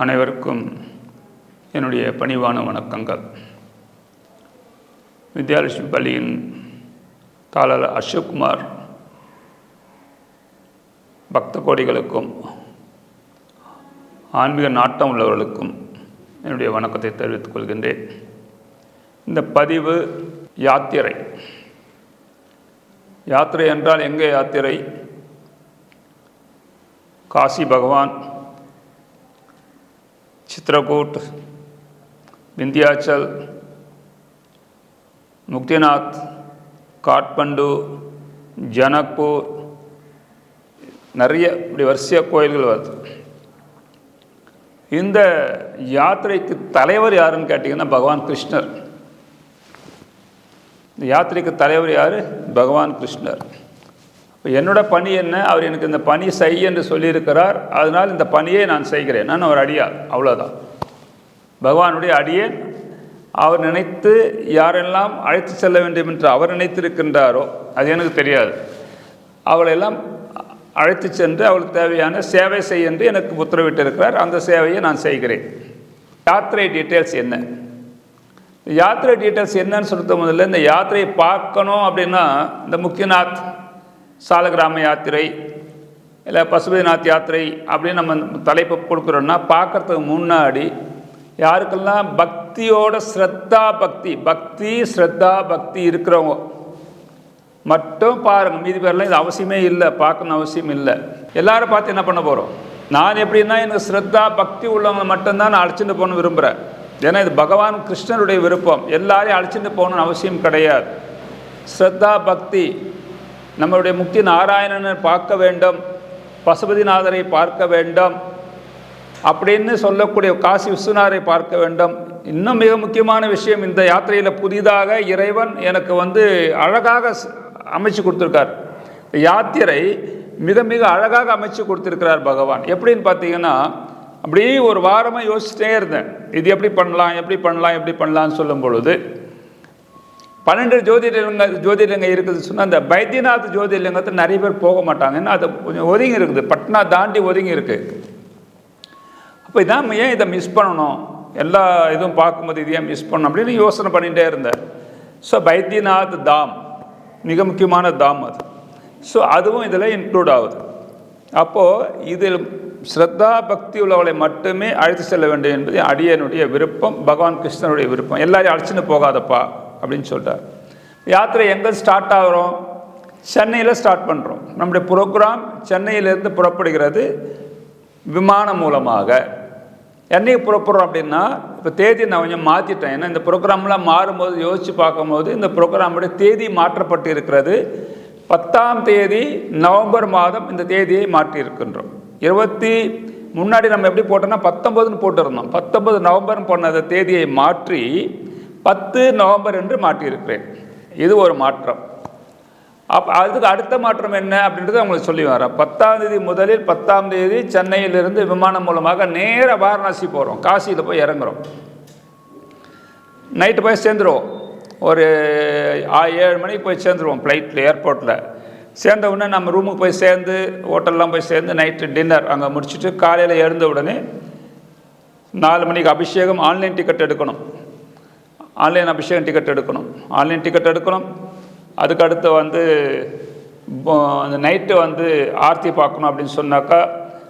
அனைவருக்கும் என்னுடைய பணிவான வணக்கங்கள். வித்யாலட்சுமி பள்ளியின் தாளர் அசோக்குமார் பக்த கோடிகளுக்கும் ஆன்மீக நாட்டம் உள்ளவர்களுக்கும் என்னுடைய வணக்கத்தை தெரிவித்துக் கொள்கின்றேன். இந்த பதிவு யாத்திரை. யாத்திரை என்றால் எங்கே யாத்திரை? காசி பகவான் चित्रकूट विंध्याचल முக்திநாத் காட்மண்டு ஜனக்பூர் நிறைய இப்படி வரிசையாக கோயில்கள் வருது இந்த யாத்திரைக்கு தலைவர் யாருன்னு கேட்டிங்கன்னா பகவான் கிருஷ்ணர் இந்த யாத்திரைக்கு தலைவர் யார் பகவான் கிருஷ்ணர் இப்போ என்னோட பணி என்ன? அவர் எனக்கு இந்த பணி செய் என்று சொல்லியிருக்கிறார். அதனால் இந்த பணியை நான் செய்கிறேன். நான் ஒரு அடியார் அவ்வளோதான் பகவானுடைய அடியேன் அவர் நினைத்து யாரெல்லாம் அழைத்து செல்ல வேண்டும் என்று அவர் நினைத்திருக்கின்றாரோ அது எனக்கு தெரியாது. அவளெல்லாம் அழைத்து சென்று அவளுக்கு தேவையான சேவை செய் என்று எனக்கு உத்தரவிட்டிருக்கிறார். அந்த சேவையை நான் செய்கிறேன். யாத்திரை டீட்டெயில்ஸ் என்ன? யாத்திரை டீட்டெயில்ஸ் என்னன்னு சொல்லிட்டு முதல்ல இந்த யாத்திரையை பார்க்கணும் அப்படின்னா இந்த முக்கியநாத் சாலகிராம யாத்திரை இல்லை பசுபதிநாத் யாத்திரை அப்படின்னு நம்ம தலைப்பு கொடுக்குறோன்னா பார்க்குறதுக்கு முன்னாடி யாருக்கெல்லாம் பக்தியோட ஸ்ரத்தா பக்தி பக்தி ஸ்ரத்தா பக்தி இருக்கிறவங்க மட்டும் பாருங்கள் மீதி பேர்லாம் இது அவசியமே இல்லை பார்க்கணும் அவசியம் இல்லை. எல்லாரும் பார்த்து என்ன பண்ண போகிறோம் நான் எப்படின்னா எனக்கு ஸ்ரத்தா பக்தி உள்ளவங்க மட்டும்தான் நான் அழைச்சிட்டு போகணும் விரும்புகிறேன் ஏன்னா இது பகவான் கிருஷ்ணனுடைய விருப்பம். எல்லாரையும் அழைச்சிட்டு போகணும்னு அவசியம் கிடையாது. ஸ்ரத்தா பக்தி நம்மளுடைய முக்தி நாராயணனை பார்க்க வேண்டும் பசுபதிநாதரை பார்க்க வேண்டும் அப்படின்னு சொல்லக்கூடிய காசி விஸ்வநாதரை பார்க்க வேண்டும். இன்னும் மிக முக்கியமான விஷயம் இந்த யாத்திரையில் புதிதாக இறைவன் எனக்கு வந்து அழகாக அமைச்சு கொடுத்துருக்கார். யாத்திரை மிக மிக அழகாக அமைச்சு கொடுத்துருக்கிறார் பகவான். எப்படின்னு பார்த்தீங்கன்னா அப்படியே ஒரு வாரமாக யோசிச்சிட்டே இருந்தேன். இது எப்படி பண்ணலாம் எப்படி பண்ணலாம் எப்படி பண்ணலாம்னு சொல்லும் பொழுது பன்னெண்டு ஜோதிடலிங்க ஜோதிடலிங்க இருக்குது சொன்னால் அந்த பைத்தியநாத் ஜோதிலிங்கத்தை நிறைய பேர் போக மாட்டாங்க. ஏன்னா அது கொஞ்சம் ஒதுங்கி இருக்குது. பட்னா தாண்டி ஒதுங்கி இருக்குது அப்போ இதான் ஏன் இதை மிஸ் பண்ணணும்? எல்லா இதுவும் பார்க்கும்போது இது ஏன் மிஸ் பண்ணணும்? அப்படின்னு யோசனை பண்ணிகிட்டே இருந்தேன் ஸோ பைத்தியநாத் தாம். மிக முக்கியமான தாம் அது. ஸோ அதுவும் இதில் இன்க்ளூட் ஆகுது. அப்போது இதில் ஸ்ரத்தா பக்தி உள்ளவளை மட்டுமே அழைத்து செல்ல வேண்டும் என்பது அடியனுடைய விருப்பம் பகவான் கிருஷ்ணனுடைய விருப்பம். எல்லாரையும் அழைச்சின்னு போகாதப்பா. அப்படின்னு சொல்லிட்டார் யாத்திரை எங்கே ஸ்டார்ட் ஆகிறோம்? சென்னையில் ஸ்டார்ட் பண்ணுறோம் நம்முடைய ப்ரோக்ராம் சென்னையிலேருந்து புறப்படுகிறது விமானம் மூலமாக. என்னைக்கு புறப்படுறோம் அப்படின்னா இப்போ தேதி நான் கொஞ்சம் மாற்றிட்டேன் ஏன்னா இந்த ப்ரோக்ராம்லாம் மாறும்போது யோசித்து பார்க்கும்போது இந்த ப்ரோக்ராமுடைய தேதி மாற்றப்பட்டு இருக்கிறது. பத்தாம் தேதி நவம்பர் மாதம் இந்த தேதியை மாற்றியிருக்கின்றோம் இருபத்தி முன்னாடி நம்ம எப்படி போட்டோம்னா பத்தொம்பதுன்னு போட்டிருந்தோம். பத்தொம்பது நவம்பர்னு போன அந்த தேதியை மாற்றி பத்து நவம்பர் என்று மாற்றியிருக்கிறேன். இது ஒரு மாற்றம். அப் அதுக்கு அடுத்த மாற்றம் என்ன அப்படின்றத உங்களுக்கு சொல்லி வரேன் பத்தாம் தேதி முதலில் பத்தாம் தேதி சென்னையிலிருந்து விமானம் மூலமாக நேராக வாரணாசி போகிறோம் காசியில் போய் இறங்குறோம். நைட்டு போய் சேர்ந்துருவோம். ஒரு ஏழு மணிக்கு போய் சேர்ந்துருவோம் ஃப்ளைட்டில் ஏர்போர்ட்டில் சேர்ந்த உடனே நம்ம ரூமுக்கு போய் சேர்ந்து ஹோட்டல்லாம் போய் சேர்ந்து நைட்டு டின்னர் அங்கே முடிச்சுட்டு காலையில் எழுந்த உடனே நாலு மணிக்கு அபிஷேகம் ஆன்லைன் டிக்கெட் எடுக்கணும். ஆன்லைன் அபிஷேகம் டிக்கெட் எடுக்கணும். ஆன்லைன் டிக்கெட் எடுக்கணும். அதுக்கடுத்து வந்து அந்த நைட்டு வந்து ஆர்த்தி பார்க்கணும் அப்படின்னு சொன்னாக்கா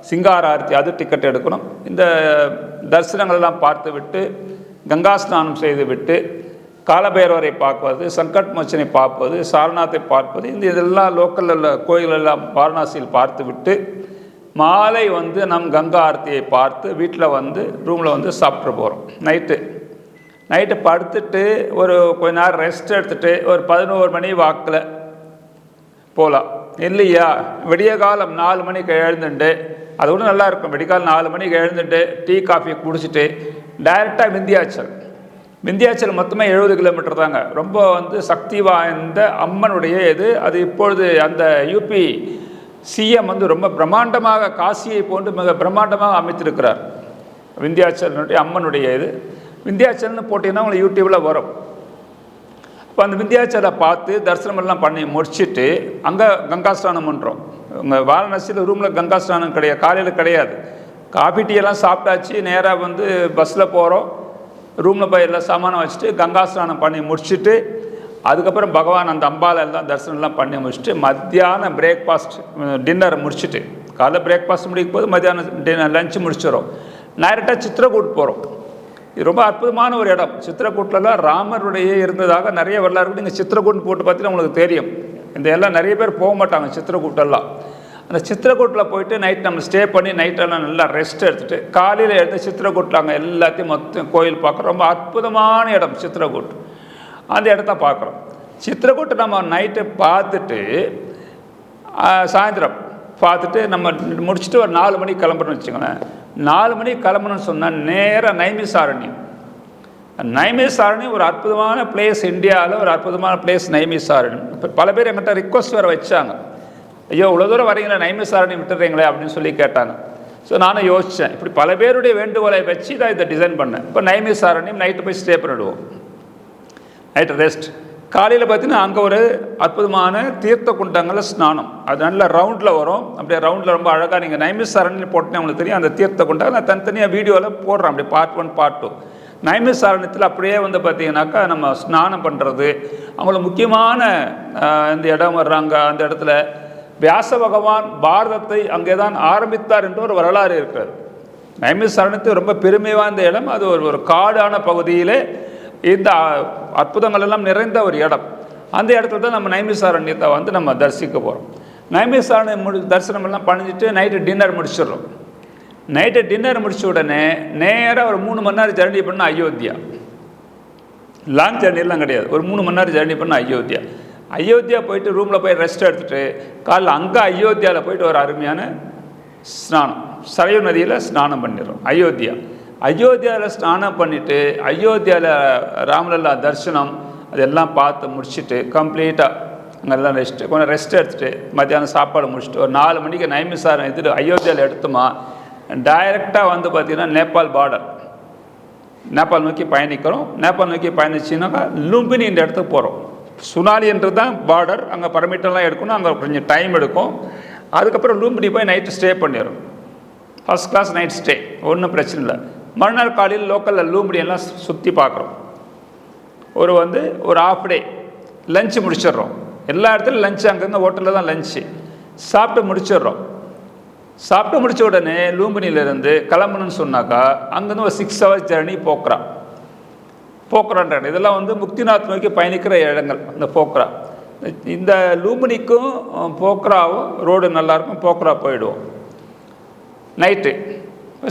சிங்கார ஆர்த்தி அது டிக்கெட் எடுக்கணும். இந்த தரிசனங்களெல்லாம் பார்த்து விட்டு கங்கா ஸ்நானம் செய்து விட்டு காலபைரவரை பார்ப்பது சங்கட் மோச்சனை பார்ப்பது சாரநாத்தை பார்ப்பது இந்த இதெல்லாம் லோக்கலில் உள்ள கோயிலெல்லாம் வாரணாசியில் பார்த்து விட்டு மாலை வந்து நம் கங்கா ஆர்த்தியை பார்த்து வீட்டில் வந்து ரூமில் வந்து சாப்பிட்டு போகிறோம் நைட்டு நைட்டு படுத்துட்டு ஒரு கொஞ்ச நேரம் ரெஸ்ட் எடுத்துகிட்டு ஒரு பதினோரு மணி வாக்கில் போகலாம். இல்லையா? விடிய காலம் நாலு மணிக்கு எழுந்துட்டு அது கூட நல்லா இருக்கும். விடிகாலம் நாலு மணிக்கு எழுந்துட்டு டீ காஃபி குடிச்சிட்டு டைரெக்டாக விந்தியாச்சல். விந்தியாச்சல் மொத்தமாக எழுபது கிலோமீட்டர் தாங்க. ரொம்ப வந்து சக்தி வாய்ந்த அம்மனுடைய இது. அது இப்பொழுது அந்த யூபி சிஎம் வந்து ரொம்ப பிரம்மாண்டமாக காசியை போன்று மிக பிரம்மாண்டமாக அமைத்திருக்கிறார். விந்தியாச்சலனுடைய அம்மனுடைய இது. விந்தியாச்சல்னு போட்டிங்கன்னா உங்களுக்கு யூடியூப்பில் வரும். இப்போ அந்த விந்தியாச்சலை பார்த்து தரிசனம் எல்லாம் பண்ணி முடிச்சுட்டு அங்கே கங்கா ஸ்நானம் பண்ணுறோம் உங்கள் வாரணாசியில் ரூமில் கங்கா ஸ்நானம் கிடையாது காலையில் கிடையாது. காஃபி டீ எல்லாம் சாப்பிட்டாச்சு நேராக வந்து பஸ்ஸில் போகிறோம் ரூமில் போய் எல்லாம் சாமானம் வச்சுட்டு கங்கா ஸ்நானம் பண்ணி முடிச்சுட்டு அதுக்கப்புறம் பகவான் அந்த அம்பால எல்லாம் தரிசனம்லாம் பண்ணி முடிச்சுட்டு மத்தியானம் பிரேக்ஃபாஸ்ட் டின்னர் முடிச்சுட்டு காலைல பிரேக்ஃபாஸ்ட் முடிக்கும் போது மத்தியானம் டின்னர் லஞ்சு முடிச்சிடும் டைரெக்டாக சித்திரக்கூட் போகிறோம் இது ரொம்ப அற்புதமான ஒரு இடம். சித்திரக்கூட்டிலலாம் ராமருடைய இருந்ததாக நிறைய வரலாறு நீங்கள் சித்திரக்கூட்டு போட்டு பார்த்தீங்கன்னா உங்களுக்கு தெரியும். இந்த எல்லாம் நிறைய பேர் போக மாட்டாங்க சித்திரக்கூட்டெல்லாம் அந்த சித்திரக்கூட்டில் போயிட்டு நைட் நம்ம ஸ்டே பண்ணி நைட்டெல்லாம் நல்லா ரெஸ்ட் எடுத்துகிட்டு காலையில் எடுத்து சித்திரக்கூட்டில் அங்கே எல்லாத்தையும் மொத்தம் கோயில் பார்க்குறோம். ரொம்ப அற்புதமான இடம் சித்திரக்கூட்டு அந்த இடத்த பார்க்குறோம். சித்திரக்கூட்டை நம்ம நைட்டு பார்த்துட்டு சாயந்தரம் பார்த்துட்டு நம்ம முடிச்சுட்டு ஒரு நாலு மணிக்கு கிளம்புறோம்னு வச்சுக்கோங்களேன். நாலு மணிக்கு கிளம்பணும்னு சொன்னால் நேராக நைமிசாரண்யம். நைமிசாரண்யம் ஒரு அற்புதமான பிளேஸ் இந்தியாவில் ஒரு அற்புதமான பிளேஸ் நைமிசாரண்யம். இப்போ பல பேர் என்கிட்ட ரிக்வஸ்ட் வேறு வச்சாங்க. ஐயோ இவ்வளோ தூரம் வரீங்களா நைமிசாரண்யம் விட்டுறீங்களே அப்படின்னு சொல்லி கேட்டாங்க. ஸோ நானும் யோசித்தேன் இப்படி பல பேருடைய வேண்டுகோளை வச்சு தான் இதை டிசைன் பண்ணேன். இப்போ நைமிசாரண்யம் நைட்டு போய் ஸ்டே பண்ணிவிடுவோம் நைட்டு ரெஸ்ட் காலையில் பார்த்தீங்கன்னா அங்கே ஒரு அற்புதமான தீர்த்த குண்டங்களில் ஸ்நானம். அது நல்ல ரவுண்டில் வரும். அப்படியே ரவுண்டில் ரொம்ப அழகாக நீங்கள் நைமிஸ் சரணியில் போட்டேன் உங்களுக்கு தெரியும். அந்த தீர்த்த குண்டங்கள் நான் தனித்தனியாக வீடியோவில் போடுறேன். அப்படி பார்ட் ஒன் பார்ட் டூ நைமிசாரணத்தில் அப்படியே வந்து பார்த்தீங்கன்னாக்கா நம்ம ஸ்நானம் பண்ணுறது அவங்கள முக்கியமான இந்த இடம் வர்றாங்க. அந்த இடத்துல வியாச பகவான் பாரதத்தை அங்கே தான் ஆரம்பித்தார் என்ற ஒரு வரலாறு இருக்கிறது. நைமிசாரணத்து ரொம்ப பெருமை வாய்ந்த இடம். அது ஒரு ஒரு காடான பகுதியிலே இந்த அற்புதங்கள் எல்லாம் நிறைந்த ஒரு இடம். அந்த இடத்துல தான் நம்ம நைமிசாரண்யத்தை வந்து நம்ம தரிசிக்க போகிறோம் நைமிசாரண்யம் முடி தரிசனம் எல்லாம் பண்ணிட்டு நைட்டு டின்னர் முடிச்சிடுறோம். நைட்டு டின்னர் முடிச்ச உடனே நேராக ஒரு மூணு மணி நேரம் ஜர்னி பண்ண அயோத்தியா. லாங் ஜர்னிலாம் கிடையாது. ஒரு மூணு மணி நேரம் ஜர்னி பண்ண அயோத்தியா. அயோத்தியா போயிட்டு ரூமில் போய் ரெஸ்ட் எடுத்துகிட்டு காலைல அங்கே அயோத்தியாவில் போயிட்டு ஒரு அருமையான ஸ்நானம். சரையு நதியில் ஸ்நானம் பண்ணிடுறோம். அயோத்தியா. அயோத்தியாவில் ஸ்நானம் பண்ணிவிட்டு அயோத்தியாவில் ராமலல்லா தரிசனம் அதெல்லாம் பார்த்து முடிச்சுட்டு கம்ப்ளீட்டாக அங்கெல்லாம் ரெஸ்ட்டு கொஞ்சம் ரெஸ்ட் எடுத்துகிட்டு மத்தியானம் சாப்பாடு முடிச்சுட்டு ஒரு நாலு மணிக்கு நைமிசாரம் எடுத்துகிட்டு அயோத்தியாவில் எடுத்தோமா டைரெக்டாக வந்து பார்த்திங்கன்னா நேபாள் பார்டர் நேபாள் நோக்கி பயணிக்கிறோம். நேபாள் நோக்கி பயணிச்சினாக்கா லும்பினி இந்த இடத்துக்கு போகிறோம் சுனாலின்றது தான் பார்டர் அங்கே பர்மிட்டெல்லாம் எடுக்கணும். அங்கே கொஞ்சம் டைம் எடுக்கும். அதுக்கப்புறம் லும்பினி போய் நைட்டு ஸ்டே பண்ணிடும் ஃபஸ்ட் கிளாஸ் நைட் ஸ்டே ஒன்றும் பிரச்சனை இல்லை. மறுநாள் காலையில் லோக்கலில் லூம்பினி சுற்றி பார்க்குறோம். ஒரு வந்து ஒரு ஆஃப் டே லஞ்சு முடிச்சிடுறோம். எல்லா இடத்துலையும் லஞ்சு அங்கங்கே ஹோட்டலில் தான் லஞ்சு சாப்பிட்டு முடிச்சிடுறோம். சாப்பிட்டு முடிச்ச உடனே லூம்பினியிலேருந்து கிளம்பணும்னு சொன்னாக்கா அங்கேருந்து ஒரு சிக்ஸ் ஹவர்ஸ் ஜேர்னி போக்குறா போக்குறான்ற இதெல்லாம் வந்து முக்திநாத் நோக்கி பயணிக்கிற இடங்கள் அந்த போக்குரா இந்த லூம்பினிக்கும் போக்ராவும் போக்குராவும் ரோடு நல்லாயிருக்கும் போக்குரா போயிடுவோம். நைட்டு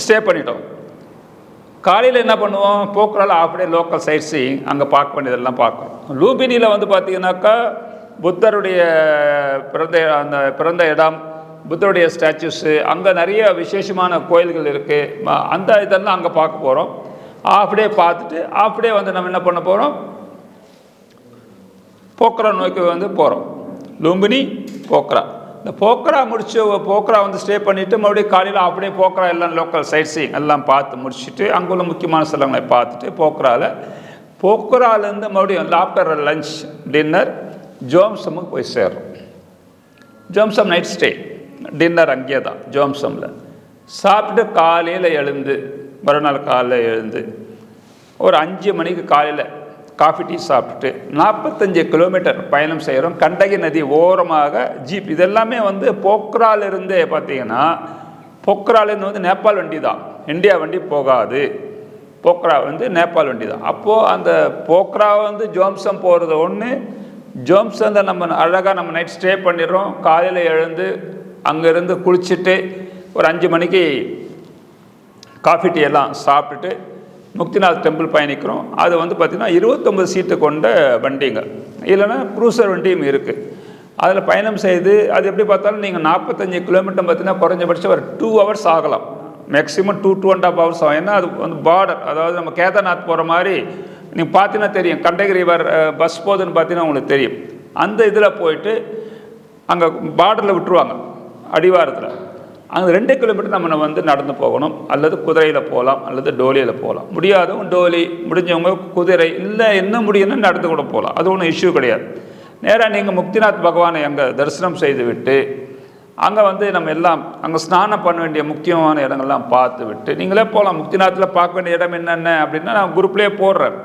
ஸ்டே பண்ணிட்டோம். காலையில் என்ன பண்ணுவோம்? போக்குறால அப்படியே லோக்கல் சைட் சீயிங் அங்கே பார்க்க வேண்டியதெல்லாம் பார்க்குறோம் லூபினியில் வந்து பார்த்தீங்கன்னாக்கா புத்தருடைய பிறந்த அந்த பிறந்த இடம் புத்தருடைய ஸ்டாச்சுஸு அங்கே நிறைய விசேஷமான கோயில்கள் இருக்குது அந்த இதெல்லாம் அங்கே பார்க்க போகிறோம் அப்படியே பார்த்துட்டு அப்படியே வந்து நம்ம என்ன பண்ண போகிறோம் போக்ரா நோக்கி வந்து போகிறோம் லும்பினி போக்ரா. இந்த போக்ரா முடிச்சு போக்ரா வந்து ஸ்டே பண்ணிவிட்டு மறுபடியும் காலையில் அப்படியே போக்ரா எல்லாம் லோக்கல் சைட் சீங் எல்லாம் பார்த்து முடிச்சுட்டு அங்கே உள்ள முக்கியமான ஸ்தலங்களை பார்த்துட்டு போக்ராவில் போக்ராலேருந்து மறுபடியும் ஆஃப்டர் லஞ்ச் டின்னர் ஜோம்சமுக்கு போய் சேர்றோம் ஜோம்சம் நைட் ஸ்டே டின்னர் அங்கேயே தான் ஜோம்சமில் சாப்பிட்டு காலையில் எழுந்து மறுநாள் காலையில் எழுந்து ஒரு அஞ்சு மணிக்கு காலையில் காஃபி டீ சாப்பிட்டுட்டு நாற்பத்தஞ்சு கிலோமீட்டர் பயணம் செய்கிறோம் கண்டகி நதி ஓரமாக ஜீப். இதெல்லாமே வந்து போக்ராலிருந்தே பார்த்தீங்கன்னா போக்ராலேருந்து வந்து நேபாள் வண்டி தான் இந்தியா வண்டி போகாது. போக்ரா வந்து நேபாள் வண்டி தான் அப்போது அந்த போக்ரா வந்து ஜோம்சம் போகிறது ஒன்று ஜோம்சனில் நம்ம அழகாக நம்ம நைட் ஸ்டே பண்ணிடுறோம். காலையில் எழுந்து அங்கேருந்து குளிச்சுட்டு ஒரு அஞ்சு மணிக்கு காஃபி டீ எல்லாம் சாப்பிட்டுட்டு முக்திநாத் டெம்பிள் பயணிக்கிறோம். அது வந்து பார்த்திங்கன்னா இருபத்தொம்பது சீட்டு கொண்ட வண்டிங்க. இல்லைன்னா க்ரூசர் வண்டியும் இருக்குது அதில் பயணம் செய்து அது எப்படி பார்த்தாலும் நீங்கள் நாற்பத்தஞ்சு கிலோமீட்டர் பார்த்தீங்கன்னா குறைஞ்சபட்சம் ஒரு டூ ஹவர்ஸ் ஆகலாம். Maximum two two and half hours ஆகும். ஏன்னா அது வந்து பார்டர் அதாவது நம்ம கேதார்நாத் போகிற மாதிரி நீங்கள் பார்த்தீங்கன்னா தெரியும். கண்டகிரி ரிவர் பஸ் போகுதுன்னு பார்த்தீங்கன்னா உங்களுக்கு தெரியும். அந்த இதில் போயிட்டு அங்கே பார்டரில் விட்டுருவாங்க. அடிவாரத்தில். அங்கே ரெண்டு கிலோமீட்டர் நம்ம வந்து நடந்து போகணும். அல்லது குதிரையில் போகலாம் அல்லது டோலியில் போகலாம் முடியாதவங்க டோலி முடிஞ்சவங்க குதிரை இல்லை என்ன முடியும்னா நடந்து கூட போகலாம் அது ஒன்றும் இஷ்யூ கிடையாது. நேராக நீங்கள் முக்திநாத் பகவானை அங்கே தரிசனம் செய்து விட்டு அங்கே வந்து நம்ம எல்லாம் அங்கே ஸ்நானம் பண்ண வேண்டிய முக்கியமான இடங்கள்லாம் பார்த்து விட்டு நீங்களே போகலாம் முக்திநாத்தில் பார்க்க வேண்டிய இடம் என்னென்ன அப்படின்னா நான் குரூப்லேயே போடுறேன்.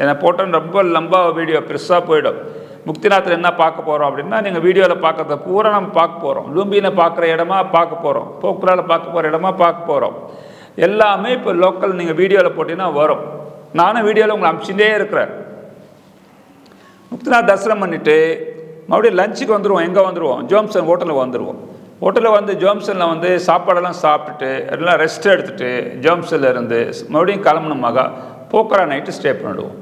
என்னை போட்டேன் ரொம்ப லம்பா வீடியோ பெருசாக போயிடும். முக்திநாத்தில் என்ன பார்க்க போகிறோம் அப்படின்னா நீங்கள் வீடியோவில் பார்க்குறத பூரா நம்ம பார்க்க போகிறோம் லூம்பியில் பார்க்குற இடமா பார்க்க போகிறோம் போக்குரால் பார்க்க போகிற இடமா பார்க்க போகிறோம் எல்லாமே இப்போ லோக்கல் நீங்கள் வீடியோவில் போட்டிங்கன்னா வரும். நானும் வீடியோவில் உங்களை அனுப்பிச்சுட்டே இருக்கிறேன். முக்திநாத் தரிசனம் பண்ணிவிட்டு மறுபடியும் லஞ்சுக்கு வந்துடுவோம் எங்கே வந்துடுவோம் ஜோம்சன் ஹோட்டலில் வந்துடுவோம் ஹோட்டலில் வந்து ஜோம்சனில் வந்து சாப்பாடெல்லாம் சாப்பிட்டுட்டு எல்லாம் ரெஸ்ட் எடுத்துகிட்டு ஜோம்சனில் இருந்து மறுபடியும் கிளம்பணுமாக போக்கரா நைட்டு ஸ்டே பண்ணிவிடுவோம்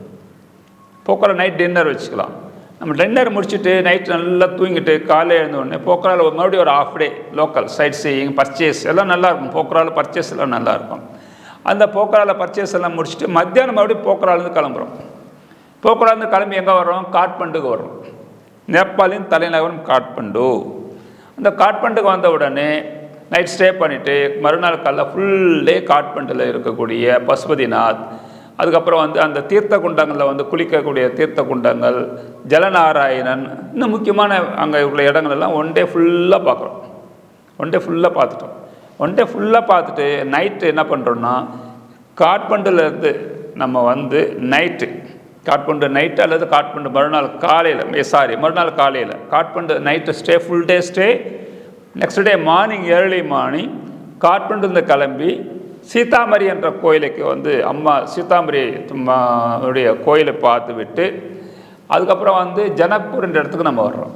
போக்கரா நைட் டின்னர் வச்சுக்கலாம். நம்ம டின்னர் முடிச்சுட்டு நைட் நல்லா தூங்கிட்டு காலையில் எழுந்த உடனே மறுபடியும் ஒரு half day local sightseeing purchase எல்லாம் நல்லாயிருக்கும் போக்கராவில் பர்ச்சேஸ் எல்லாம் நல்லாயிருக்கும் அந்த போக்கராவில் பர்ச்சேஸ் எல்லாம் முடிச்சுட்டு மத்தியானம் மறுபடியும் போக்கராலேருந்து கிளம்புறோம். போக்கராலேருந்து கிளம்பி எங்கே வரோம் காட்மண்டுக்கு வரோம் நேபாளின் தலைநகரம் காட்மண்டு அந்த காட்மண்டுக்கு வந்த உடனே நைட் ஸ்டே பண்ணிவிட்டு மறுநாள் காலைல ஃபுல் டே காட்மண்டில் இருக்கக்கூடிய பசுபதிநாத் அதுக்கப்புறம் வந்து அந்த தீர்த்த குண்டங்களில் வந்து குளிக்கக்கூடிய தீர்த்த குண்டங்கள் ஜலநாராயணன் இன்னும் முக்கியமான அங்கே உள்ள இடங்கள் எல்லாம் ஒன் டே ஃபுல்லாக பார்க்குறோம். ஒன் டே ஃபுல்லாக பார்த்துட்டோம். ஒன் டே ஃபுல்லாக பார்த்துட்டு நைட்டு என்ன பண்ணுறோன்னா காட்மண்டுலேருந்து நம்ம வந்து நைட்டு காட்மண்டு நைட்டு அல்லது காட்மண்டு மறுநாள் காலையில் சாரி மறுநாள் காலையில் Kathmandu night stay full day stay next day morning early morning காட்மண்டுலேருந்து கிளம்பி சீதாமரி என்ற கோயிலுக்கு வந்து அம்மா சீதாமரி உடைய கோயிலை பார்த்து விட்டு அதுக்கப்புறம் வந்து ஜனக்பூர்ன்ற இடத்துக்கு நம்ம வர்றோம்.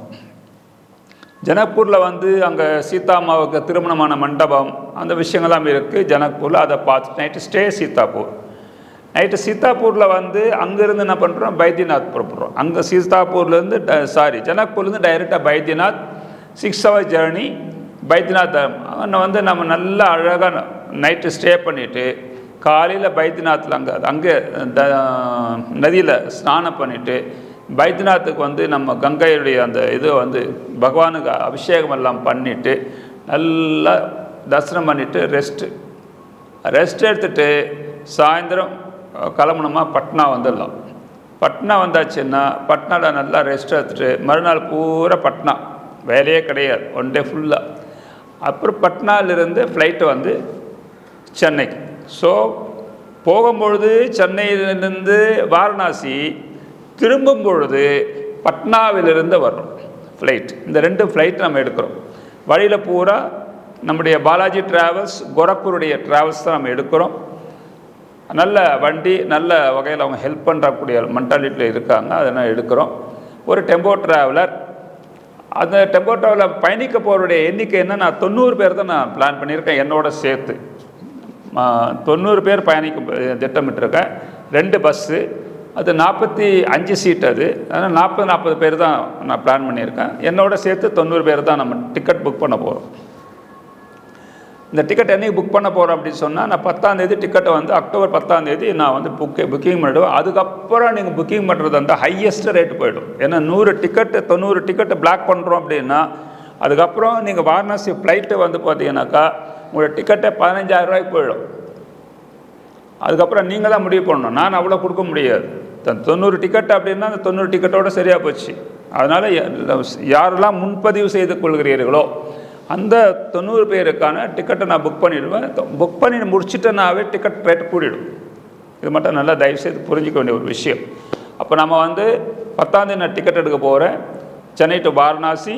ஜனக்பூரில் வந்து அங்கே சீதாமாவுக்கு திருமணமான மண்டபம் அந்த விஷயங்கள்லாம் இருக்குது ஜனக்பூரில் அதை பார்த்து நைட்டு ஸ்டே சீதாப்பூர். நைட்டு சீதாப்பூரில் வந்து அங்கேருந்து என்ன பண்ணுறோம் பைத்தியநாத் புறப்படுறோம். அங்கே சீதாப்பூர்லேருந்து சாரி ஜனக்பூர்லேருந்து டைரெக்டாக Baidyanath six hour journey Baidyanath அங்கே வந்து நம்ம நல்லா அழகாக நைட்டு ஸ்டே பண்ணிவிட்டு காலையில் பைத்தியநாத்தில் அங்கே அங்கே த நதியில் ஸ்நானம் பண்ணிவிட்டு பைத்தியநாத்துக்கு வந்து நம்ம கங்கையுடைய அந்த இது வந்து பகவானுக்கு அபிஷேகம் எல்லாம் பண்ணிவிட்டு நல்லா தரிசனம் பண்ணிவிட்டு ரெஸ்ட்டு ரெஸ்ட் எடுத்துகிட்டு சாயந்தரம் கிளம்பணுமா? பட்னா வந்துடலாம். பட்னா வந்தாச்சுன்னா பட்னாவில் நல்லா ரெஸ்ட் எடுத்துகிட்டு மறுநாள் பூரா பட்னா. வேலையே கிடையாது. ஒன் டே ஃபுல்லாக அப்புறம் பட்னாவிலிருந்து ஃப்ளைட்டு வந்து சென்னை. ஸோ போகும்பொழுது சென்னையிலிருந்து வாரணாசி திரும்பும் பொழுது பட்னாவிலிருந்து வரணும். ஃப்ளைட் இந்த ரெண்டு ஃப்ளைட் நம்ம எடுக்கிறோம். வழியில் பூரா நம்முடைய பாலாஜி ட்ராவல்ஸ் கோரக்பூருடைய ட்ராவல்ஸ் தான் நம்ம எடுக்கிறோம். நல்ல வண்டி நல்ல வகையில் அவங்க ஹெல்ப் பண்ணுறக்கூடிய மென்டாலிட்டியில் இருக்காங்க அதெல்லாம் எடுக்கிறோம். ஒரு டெம்போ ட்ராவலர் அந்த டெம்போ ட்ராவலர் பயணிக்க போகிறோடைய எண்ணிக்கை என்ன நான் தொண்ணூறு பேர் தான் நான் பிளான் பண்ணியிருக்கேன் என்னோட சேர்த்து. தொண்ணூறு பேர் பயணிக்க திட்டமிட்டிருக்கேன். ரெண்டு பஸ்ஸு அது நாற்பத்தி அஞ்சு சீட் அது. அதனால் நாற்பது நாற்பது பேர் தான் நான் பிளான் பண்ணியிருக்கேன். என்னோட சேர்த்து தொண்ணூறு பேர் தான் நம்ம டிக்கெட் புக் பண்ண போகிறோம் இந்த டிக்கெட் என்றைக்கு புக் பண்ண போகிறோம் அப்படின்னு சொன்னால் நான் பத்தாந்தேதி டிக்கெட்டை வந்து அக்டோபர் பத்தாந்தேதி நான் வந்து புக்கே புக்கிங் பண்ணிவிடுவேன் அதுக்கப்புறம் நீங்கள் புக்கிங் பண்ணுறது வந்து ஹையஸ்ட் ரேட்டு போயிடும். ஏன்னா நூறு டிக்கெட்டு தொண்ணூறு டிக்கெட்டு பிளாக் பண்ணுறோம் அப்படின்னா அதுக்கப்புறம் நீங்கள் வாரணாசி ஃப்ளைட்டு வந்து பார்த்தீங்கன்னாக்கா உங்களோட டிக்கெட்டே பதினஞ்சாயிரம் ரூபாய்க்கு போயிடும். அதுக்கப்புறம் நீங்கள் தான் முடிவு பண்ணணும். நான் அவ்வளோ கொடுக்க முடியாது. தொண்ணூறு டிக்கெட் அப்படின்னா அந்த தொண்ணூறு டிக்கெட்டோடு சரியாக போச்சு. அதனால் யாரெல்லாம் முன்பதிவு செய்து கொள்கிறீர்களோ அந்த தொண்ணூறு பேருக்கான டிக்கெட்டை நான் புக் பண்ணிவிடுவேன் புக் பண்ணி முடிச்சுட்டேனாவே டிக்கெட் ரேட் கூடிடும். இது மட்டும் நல்லா தயவுசெய்து புரிஞ்சிக்க வேண்டிய ஒரு விஷயம். அப்போ நம்ம வந்து பத்தாந்தேதி நான் டிக்கெட் எடுக்க போகிறேன் சென்னை டு வாரணாசி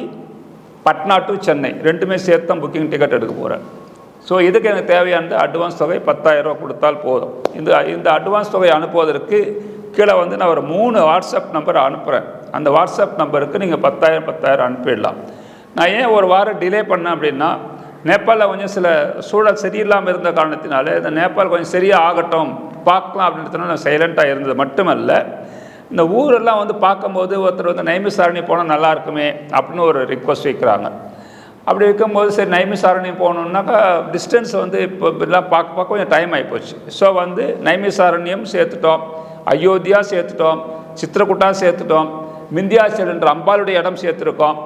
பட்னா டு சென்னை. ரெண்டுமே சேர்த்து தான் புக்கிங் டிக்கெட் எடுக்க போகிறேன் ஸோ இதுக்கு எனக்கு தேவையானது அட்வான்ஸ் தொகை பத்தாயிரரூபா கொடுத்தால் போதும். இந்த இந்த அட்வான்ஸ் தொகை அனுப்புவதற்கு கீழே வந்து நான் ஒரு மூணு வாட்ஸ்அப் நம்பர் அனுப்புகிறேன் அந்த வாட்ஸ்அப் நம்பருக்கு நீங்கள் பத்தாயிரம் பத்தாயிரம் அனுப்பிடலாம். நான் ஏன் ஒரு வாரம் டிலே பண்ணேன் அப்படின்னா நேபாளில் கொஞ்சம் சில சூழல் சரியில்லாமல் இருந்த காரணத்தினால இந்த நேபாள் கொஞ்சம் சரியாக ஆகட்டும் பார்க்கலாம் அப்படின்றதுனால நான் சைலண்ட்டாக இருந்தது. மட்டுமல்ல இந்த ஊரெல்லாம் வந்து பார்க்கும்போது ஒருத்தர் வந்து நைமிசாரணி போனால் நல்லா இருக்குமே அப்படின்னு ஒரு ரிக்வஸ்ட் வைக்கிறாங்க. அப்படி இருக்கும்போது சரி நைமிசாரணி போகணுன்னாக்கா டிஸ்டன்ஸ் வந்து இப்போ எல்லாம் பார்க்க பார்க்க கொஞ்சம் டைம் ஆகிப்போச்சு ஸோ வந்து நைமிசாரண்யம் சேர்த்துட்டோம். அயோத்தியா சேர்த்துட்டோம். சித்திரகுட்டா சேர்த்துட்டோம். மிந்தியாச்சல் என்ற அம்பாளுடைய இடம் சேர்த்துருக்கோம்.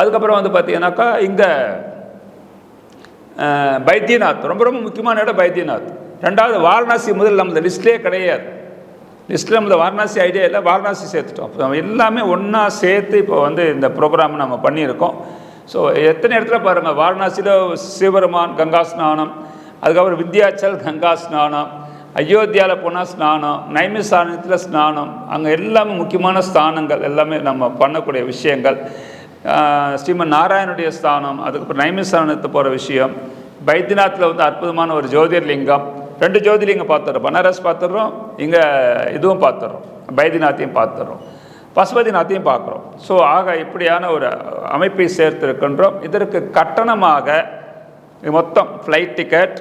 அதுக்கப்புறம் வந்து பார்த்தீங்கன்னாக்கா இங்கே பைத்தியநாத். ரொம்ப ரொம்ப முக்கியமான இடம் பைத்தியநாத். ரெண்டாவது வாரணாசி முதல் நம்ம லிஸ்ட்லேயே கிடையாது. லிஸ்ட்டில் நம்மளது வாரணாசி ஐடியா இல்லை வாரணாசி சேர்த்துட்டோம். எல்லாமே ஒன்றா சேர்த்து இப்போ வந்து இந்த ப்ரோக்ராம் நம்ம பண்ணியிருக்கோம். ஸோ எத்தனை இடத்துல பாருங்கள் வாரணாசியில் சிவபெருமான் கங்கா ஸ்நானம் அதுக்கப்புறம் விந்தியாச்சல் கங்கா ஸ்நானம் அயோத்தியாவில் போனால் ஸ்நானம் நைமி நைமிசானத்தில் ஸ்நானம் அங்கே எல்லாமே முக்கியமான ஸ்தானங்கள் எல்லாமே நம்ம பண்ணக்கூடிய விஷயங்கள். ஸ்ரீமன் நாராயணுடைய ஸ்தானம் அதுக்கப்புறம் நைமி நைமிசானத்து போகிற விஷயம் பைத்தியநாத்தில் வந்து அற்புதமான ஒரு ஜோதிர்லிங்கம் ரெண்டு ஜோதிர்லிங்கம் பார்த்துடுறோம் பனாரஸ் பார்த்துடுறோம் இங்கே இதுவும் பார்த்துடுறோம் பைத்தியநாத்தையும் பார்த்துடுறோம். பசுபதிநாத்தையும் பார்க்குறோம். ஸோ ஆக இப்படியான ஒரு அமைப்பை சேர்த்திருக்கின்றோம். இதற்கு கட்டணமாக இது மொத்தம் ஃப்ளைட் டிக்கெட்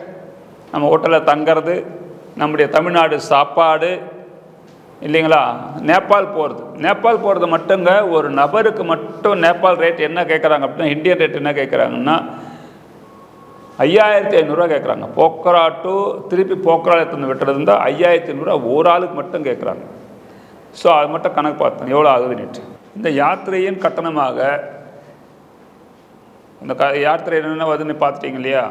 நம்ம ஹோட்டலில் தங்கிறது நம்முடைய தமிழ்நாடு சாப்பாடு இல்லைங்களா? நேபாள் போகிறது நேபாள் போகிறது மட்டுங்க ஒரு நபருக்கு மட்டும் நேபாள் ரேட் என்ன கேட்குறாங்க அப்படின்னா இந்தியன் ரேட் என்ன கேட்குறாங்கன்னா ஐயாயிரத்தி ஐநூறுரூவா கேட்குறாங்க போக்கரா டு திருப்பி போக்கரா எடுத்து விட்டுறது இருந்தால் ஐயாயிரத்தி ஐநூறுரூவா ஒரு ஆளுக்கு மட்டும் கேட்குறாங்க ஸோ அது மட்டும் கணக்கு பார்த்தோம் எவ்வளோ ஆகுதுன்னுட்டு இந்த யாத்திரையின் கட்டணமாக இந்த க யாத்திரை என்னென்ன வருதுன்னு பார்த்துட்டீங்க இல்லையா?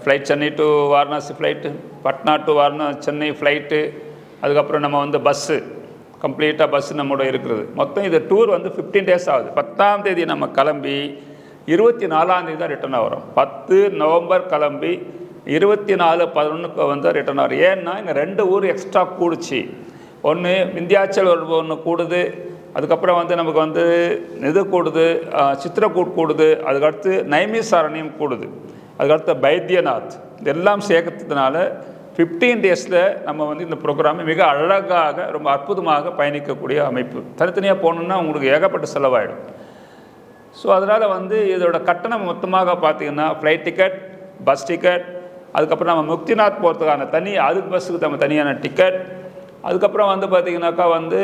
Flight Chennai to Varanasi flight Patna to Varana Chennai flight அதுக்கப்புறம் நம்ம வந்து பஸ்ஸு கம்ப்ளீட்டாக பஸ்ஸு நம்மளோட இருக்கிறது. மொத்தம் இது டூர் வந்து ஃபிஃப்டீன் டேஸ் ஆகுது. பத்தாம் தேதி நம்ம கிளம்பி இருபத்தி நாலாம் தேதி தான் ரிட்டர்ன் ஆகிறோம் பத்து நவம்பர் கிளம்பி இருபத்தி நாலு பதினொன்றுக்கு வந்து ரிட்டர்ன் ஆகிறோம் ஏன்னா இங்கே ரெண்டு ஊர் எக்ஸ்ட்ரா கூடுச்சு. ஒன்று விந்தியாச்சல் ஒரு ஒன்று கூடுது. அதுக்கப்புறம் வந்து நமக்கு வந்து இது கூடுது சித்திரக்கூட் கூடுது அதுக்கடுத்து நைமிசாரணியம் கூடுது. அதுக்கடுத்து பைத்தியநாத். இதெல்லாம் சேர்க்கறதுனால ஃபிஃப்டீன் டேஸில் நம்ம வந்து இந்த ப்ரோக்ராமை மிக அழகாக ரொம்ப அற்புதமாக பயணிக்கக்கூடிய அமைப்பு. தனித்தனியாக போகணுன்னா உங்களுக்கு ஏகப்பட்ட செலவாயிடும். ஸோ அதனால் வந்து இதோட கட்டணம் மொத்தமாக பார்த்தீங்கன்னா ஃப்ளைட் டிக்கெட் பஸ் டிக்கெட் அதுக்கப்புறம் நம்ம முக்திநாத் போகிறதுக்கான தனி அதுக்கு பஸ்ஸுக்கு நம்ம தனியான டிக்கெட் அதுக்கப்புறம் வந்து பார்த்திங்கனாக்கா வந்து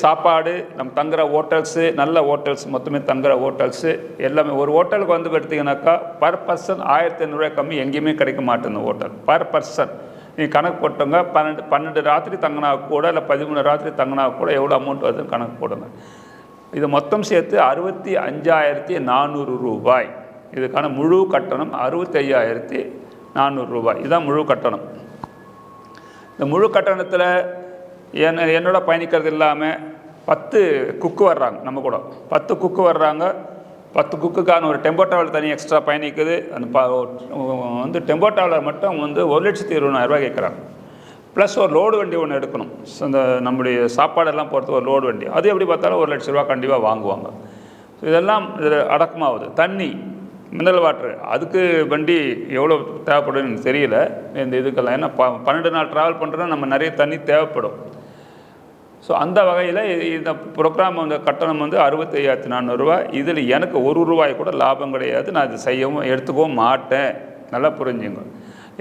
சாப்பாடு நம்ம தங்குற ஹோட்டல்ஸு நல்ல ஹோட்டல்ஸ் மொத்தமே தங்குற ஹோட்டல்ஸு எல்லாமே. ஒரு ஹோட்டலுக்கு வந்து பார்த்திங்கனாக்கா பர் பர்சன் ஆயிரத்தி ஐநூறுரூவா கம்மி எங்கேயுமே கிடைக்க மாட்டேங்குது ஹோட்டல் பர் பர்சன் நீ கணக்கு போட்டவங்க பன்னெண்டு பன்னெண்டு ராத்திரி தங்கினா கூட இல்லை பதிமூணு ராத்திரி தங்கினா கூட எவ்வளோ அமௌண்ட் வருதுன்னு கணக்கு போடுங்க. இது மொத்தம் சேர்த்து அறுபத்தி அஞ்சாயிரத்தி நானூறு ரூபாய். இதுக்கான முழு கட்டணம் அறுபத்தி ஐயாயிரத்தி நானூறு ரூபாய். இதுதான் முழு கட்டணம். இந்த முழு கட்டணத்தில் என் என்னோட பயணிக்கிறது இல்லாமல் பத்து குக்கு வர்றாங்க நம்ம கூட. பத்து குக்கு வர்றாங்க பத்து குக்குக்கான ஒரு டெம்போ ட்ராவல் தனி எக்ஸ்ட்ரா பயணிக்குது. அந்த ப வந்து டெம்போ டிராவலர் மட்டும் வந்து ஒரு லட்சத்தி இருபதாயிரரூபா கேட்குறாங்க. ப்ளஸ் ஒரு லோடு வண்டி ஒன்று எடுக்கணும். இந்த அந்த நம்முடைய சாப்பாடெல்லாம் போகிறது ஒரு லோடு வண்டி. அது எப்படி பார்த்தாலும் ஒரு லட்ச ரூபா கண்டிப்பாக வாங்குவாங்க. இதெல்லாம் இதில் அடக்கமாகுது தண்ணி. Mineral water. அதுக்கு வண்டி எவ்வளோ தேவைப்படும்னு தெரியல. இந்த இதுக்கெல்லாம். ஏன்னா ப பன்னெண்டு நாள் ட்ராவல் பண்ணுறோன்னா நம்ம நிறைய தண்ணி தேவைப்படும். ஸோ அந்த வகையில் இந்த ப்ரோக்ராம் வந்து கட்டணம் வந்து அறுபத்தி ஐயாயிரத்தி நானூறுரூவா இதில் எனக்கு ஒரு ரூபாய் கூட லாபம் கிடையாது. நான் இது செய்யவும் எடுத்துக்கவும் மாட்டேன். நல்லா புரிஞ்சுங்க.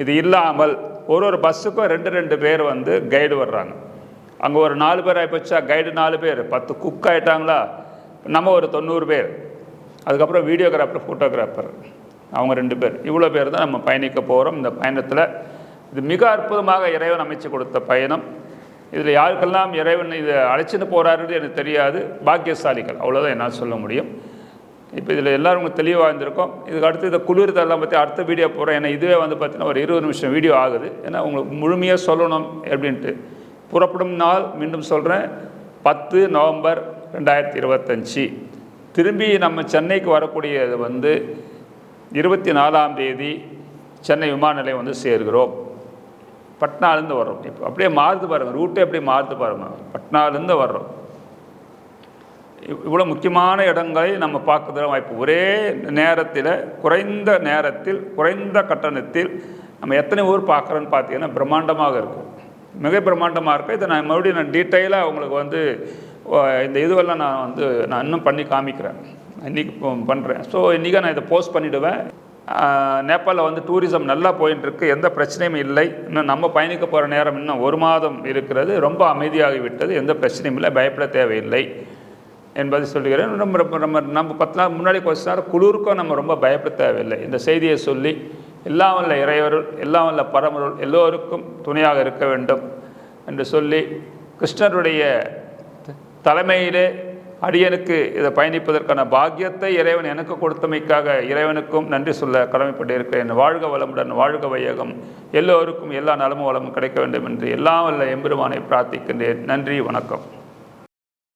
இது இல்லாமல் ஒரு ஒரு பஸ்ஸுக்கும் ரெண்டு ரெண்டு பேர் வந்து கைடு வர்றாங்க. அங்கே ஒரு நாலு பேர் ஆகிப்போச்சா கைடு நாலு பேர். பத்து குக் ஆகிட்டாங்களா நம்ம ஒரு தொண்ணூறு பேர். அதுக்கப்புறம் வீடியோகிராஃபர் ஃபோட்டோகிராஃபர். அவங்க ரெண்டு பேர். இவ்வளோ பேர் தான் நம்ம பயணிக்க போகிறோம் இந்த பயணத்தில் இது மிக அற்புதமாக இறைவன் அமைச்சு கொடுத்த பயணம். இதில் யாருக்கெல்லாம் இறைவன் இதை அழைச்சிட்டு போகிறாருன்னு எனக்கு தெரியாது. பாக்கியசாலிகள். அவ்வளோதான் என்னால் சொல்ல முடியும். இப்போ இதில் எல்லோரும் உங்களுக்கு தெளிவாக இருந்திருக்கோம் இதுக்கு அடுத்து இதை குளிர்தெல்லாம் பற்றி அடுத்த வீடியோ போகிறேன் ஏன்னா இதுவே வந்து பார்த்தீங்கன்னா ஒரு இருபது நிமிஷம் வீடியோ ஆகுது. ஏன்னா உங்களுக்கு முழுமையாக சொல்லணும் அப்படின்ட்டு. புறப்படும் நாள் மீண்டும் சொல்கிறேன் பத்து நவம்பர் ரெண்டாயிரத்தி இருபத்தஞ்சி. திரும்பி நம்ம சென்னைக்கு வரக்கூடியது வந்து இருபத்தி நாலாம் தேதி சென்னை விமான நிலையம் வந்து சேர்கிறோம். பட்னாலேருந்து வர்றோம். இப்போ அப்படியே மாறுது பாருங்கள் ரூட்டே எப்படி மாறுது பாருங்கள் பட்னாலேருந்து வர்றோம். இவ்- இவ்வளோ முக்கியமான இடங்களை நம்ம பார்க்குற வாய்ப்பு. ஒரே நேரத்தில் குறைந்த நேரத்தில் குறைந்த கட்டணத்தில் நம்ம எத்தனை ஊர் பார்க்குறோன்னு பார்த்தீங்கன்னா பிரம்மாண்டமாக இருக்கும். மிக பிரம்மாண்டமாக இருக்கும். இதை நான் மறுபடியும் நான் டீட்டெயிலாக உங்களுக்கு வந்து இந்த இதுவெல்லாம் நான் வந்து நான் இன்னும் பண்ணி காமிக்கிறேன். இன்றைக்கி பண்ணுறேன் ஸோ இன்றைக்கி நான் இதை போஸ்ட் பண்ணிவிடுவேன் நேபாளில் வந்து டூரிசம் நல்லா போயின்ட்டுருக்கு எந்த பிரச்சனையும் இல்லை. இன்னும் நம்ம பயணிக்க போகிற நேரம் இன்னும் ஒரு மாதம் இருக்கிறது. ரொம்ப அமைதியாகி விட்டது. எந்த பிரச்சனையும் இல்லை. பயப்பட தேவையில்லை என்பதை சொல்லுகிறேன். நம்ம ரொம்ப நம்ம நம்ம பத்து நாள் முன்னாடி கொஞ்ச நேரம் குளிருக்கும் நம்ம ரொம்ப பயப்பட தேவையில்லை. இந்த செய்தியை சொல்லி எல்லாம் வல்ல இறையருள் எல்லாம் வல்ல பரமருள் எல்லோருக்கும் துணையாக இருக்க வேண்டும் என்று சொல்லி கிருஷ்ணருடைய தலைமையிலே அடியனுக்கு இதை பயணிப்பதற்கான பாக்கியத்தை இறைவன் எனக்கு கொடுத்தமைக்காக இறைவனுக்கும் நன்றி சொல்ல கடமைப்பட்டு இருக்கிறேன் வாழ்க வளமுடன் வாழ்க வையகம். எல்லோருக்கும் எல்லா நலமும் வளமும் கிடைக்க வேண்டும் என்று எல்லாம் வல்ல எம்பெருமானை பிரார்த்திக்கின்றேன். நன்றி வணக்கம்.